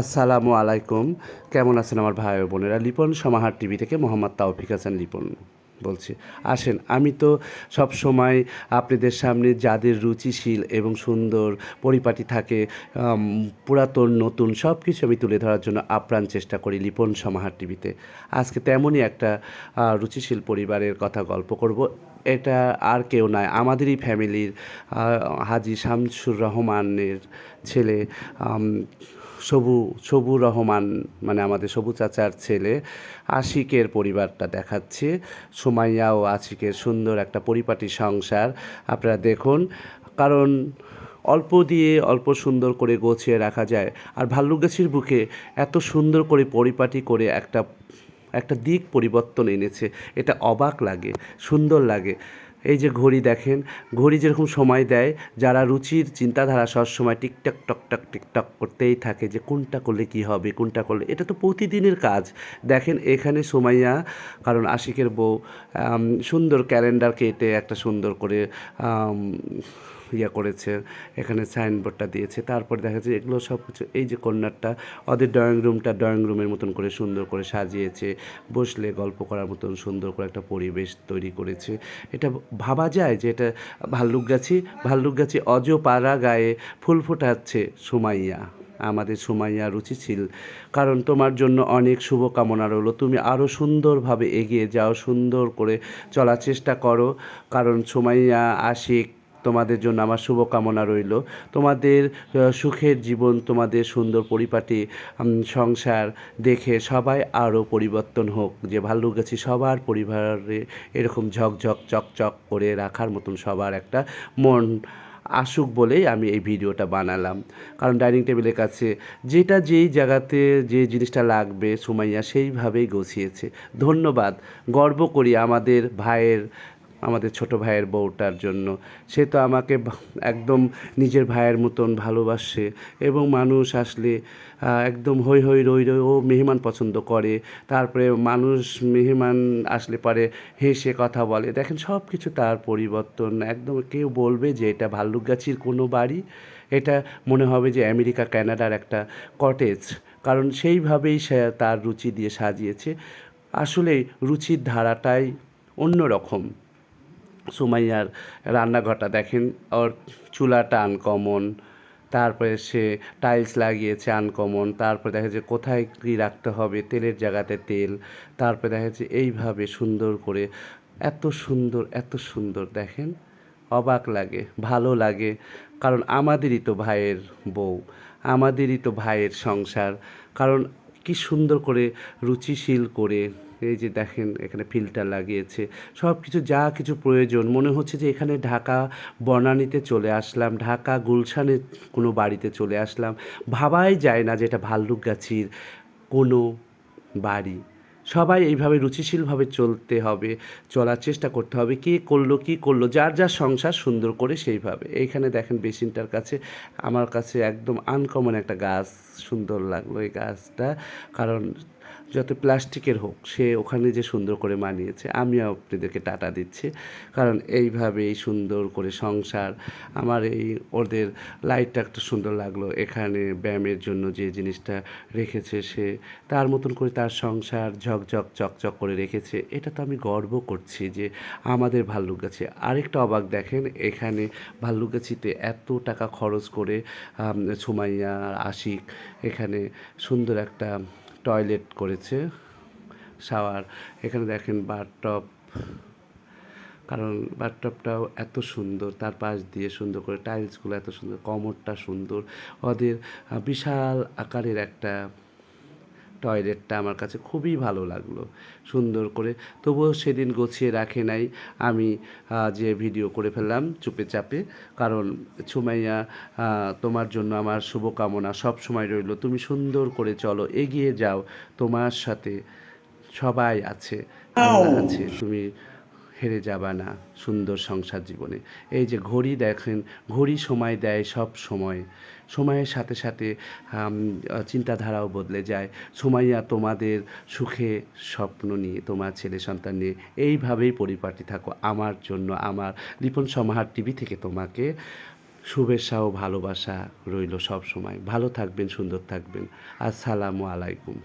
আসসালামু আলাইকুম। কেমন আছেন আমার ভাই বোনেরা? লিপন সমাহার টিভি থেকে মোহাম্মদ তাওফিক হাসান লিপন বলছি। আসেন, আমি তো সব সময় আপনাদের সামনে যাদের রুচিশীল এবং সুন্দর পরিপাটি থাকে পুরাতন, নতুন সব কিছু আমি তুলে ধরার জন্য আপ্রাণ চেষ্টা করি লিপন সমাহার টিভিতে। আজকে তেমনই একটা রুচিশীল পরিবারের কথা গল্প করব। এটা আর কেউ নয়, আমাদেরই ফ্যামিলির হাজি শামসুর রহমানের ছেলে সবু সবু রহমান মানে আমাদের সবু চাচার ছেলে, আশিকের পরিবারটা দেখাচ্ছে। সুমাইয়া ও আশিকের সুন্দর একটা পরিপাটি সংসার। আপনারা দেখুন, কারণ অল্প দিয়ে অল্প সুন্দর করে গোছিয়ে রাখা যায়। আর ভাল্লুকগাছির বুকে এত সুন্দর করে পরিপাটি করে একটা একটা দিক পরিবর্তন এনেছে। এটা অবাক লাগে, সুন্দর লাগে। এই যে ঘড়ি দেখেন, ঘড়ি যেরকম সময় দেয়, যারা রুচির চিন্তাধারা সব সময় টিকটক টকটক টিকটক করতেই থাকে যে কোনটা করলে কি হবে, কোনটা করলে, এটা তো প্রতিদিনের কাজ। দেখেন এখানে সোমাইয়া, কারণ আশিকের বউ সুন্দর ক্যালেন্ডার কেটে একটা সুন্দর করে করেছে, এখানে সাইনবোর্ডটা দিয়েছে। তারপর দেখা যাচ্ছে এগুলো সব কিছু এই যে কর্নারটা ওদের ড্রয়িং রুমটা ড্রয়িং রুমের মতন করে সুন্দর করে সাজিয়েছে। বসলে গল্প করার মতন সুন্দর করে একটা পরিবেশ তৈরি করেছে। এটা ভাবা যায় যে এটা ভাল্লুকগাছি ভাল্লুকগাছি অজ পাড়া গায়ে ফুল ফোটাচ্ছে সুমাইয়া। আমাদের সুমাইয়া রুচিশীল। কারণ তোমার জন্য অনেক শুভকামনা রইল। তুমি আরও সুন্দরভাবে এগিয়ে যাও, সুন্দর করে চলার চেষ্টা করো। কারণ সুমাইয়া, আশিক তোমাদের জন্য আমার শুভকামনা রইল। তোমাদের সুখের জীবন, তোমাদের সুন্দর পরিপাটি সংসার দেখে সবাই আরও পরিবর্তন হোক। যে ভাল্লুকগাছি সবার পরিবারে এরকম ঝকঝক, চকচক করে রাখার মতন সবার একটা মন আসুক বলেই আমি এই ভিডিওটা বানালাম। কারণ ডাইনিং টেবিলের কাছে যেটা যেই জায়গাতে যে জিনিসটা লাগবে সুমাইয়া সেইভাবেই গছিয়েছে। ধন্যবাদ। গর্ব করি আমাদের ভাইয়ের আমাদের ছোট ভাইয়ের বউটার জন্য। সে তো আমাকে একদম নিজের ভাইয়ের মতন ভালোবাসে এবং মানুষ আসলে একদম হই হই রই রই ও মেহমান পছন্দ করে। তারপরে মানুষ মেহমান আসলে পরে হেসে কথা বলে। দেখেন সব কিছু তার পরিবর্তন। একদম কেউ বলবে যে এটা ভাল্লুকগাছির কোনো বাড়ি। এটা মনে হবে যে আমেরিকা ক্যানাডার একটা কটেজ। কারণ সেইভাবেই সে তার রুচি দিয়ে সাজিয়েছে। আসলে রুচির ধারাটাই অন্য রকম সুমাইয়ার রান্নাঘরটা দেখেন, ওর চুলাটা আনকমন তারপরে সে টাইলস লাগিয়েছে আনকমন তারপরে দেখা যাচ্ছে কোথায় কী রাখতে হবে, তেলের জায়গাতে তেল, তারপরে দেখা যাচ্ছে এইভাবে সুন্দর করে, এত সুন্দর এত সুন্দর, দেখেন? অবাক লাগে, ভালো লাগে, কারণ আমাদেরই তো ভাইয়ের বউ, আমাদেরই তো ভাইয়ের সংসার, কারণ কি সুন্দর করে রুচিশীল করে এই যে দেখেন এখানে ফিল্টার লাগিয়েছে। সব কিছু যা কিছু প্রয়োজন। মনে হচ্ছে যে এখানে ঢাকা বনানীতে চলে আসলাম, ঢাকা গুলশানের কোনো বাড়িতে চলে আসলাম। ভাবাই যায় না যে এটা ভাল্লুকগাছির কোনো বাড়ি। সবাই এইভাবে রুচিশীলভাবে চলতে হবে, চলার চেষ্টা করতে হবে, কে করল, কি করল, যার যার সংসার সুন্দর করে সেইভাবে। এইখানে দেখেন বেসিনটার কাছে, আমার কাছে একদম আনকমন একটা গাছ সুন্দর লাগল এই গাছটা, কারণ যত প্লাস্টিকের হোক, সে ওখানে যে সুন্দর করে মানিয়েছে, আমিও আপনাদেরকে টাটা দিচ্ছি। কারণ এইভাবেই সুন্দর করে সংসার, আমার এই ওদের লাইটটা একটা সুন্দর লাগল, এখানে ব্যায়ামের জন্য যে জিনিসটা রেখেছে সে, তার মতন করে তার সংসার ঝকঝক, চকচক করে রেখেছে, এটা তো আমি গর্ব করছি যে আমাদের ভাল্লুকগাছি। আরেকটা অবাক দেখেন, এখানে ভাল্লুকগাছিতে এত টাকা খরচ করে সুমাইয়া, আশিক, এখানে সুন্দর একটা টয়লেট করেছে, শাওয়ার। এখানে দেখেন বাথটব, কারণ বাথটবটাও এত সুন্দর, তার পাশ দিয়ে সুন্দর করে টাইলসগুলো এত সুন্দর, কমরটা সুন্দর। ওদের বিশাল আকারের একটা টয়লেটটা আমার কাছে খুবই ভালো লাগল সুন্দর করে। তবুও সেদিন গুছিয়ে রাখে নাই আমি যে ভিডিও করে ফেললাম চুপে চাপে কারণ ছুমাইয়া তোমার জন্য আমার শুভকামনা সব সময় রইল তুমি সুন্দর করে চলো এগিয়ে যাও তোমার সাথে সবাই আছে আছে তুমি হেরে যাবা না সুন্দর সংসার জীবনে। এই যে ঘড়ি দেখেন, ঘড়ি সময় দেয় সব সময়। সময়ের সাথে সাথে চিন্তাধারাও বদলে যায়। সুমাইয়া তোমাদের সুখে স্বপ্ন নিয়ে, তোমার ছেলে সন্তান নিয়ে এইভাবেই পরিপাটি থাকো। আমার জন্য, আমার লিপন সমাহার টিভি থেকে তোমাকে শুভেচ্ছা ও ভালোবাসা রইল সব সময়। ভালো থাকবেন, সুন্দর থাকবেন। আসসালামু আলাইকুম।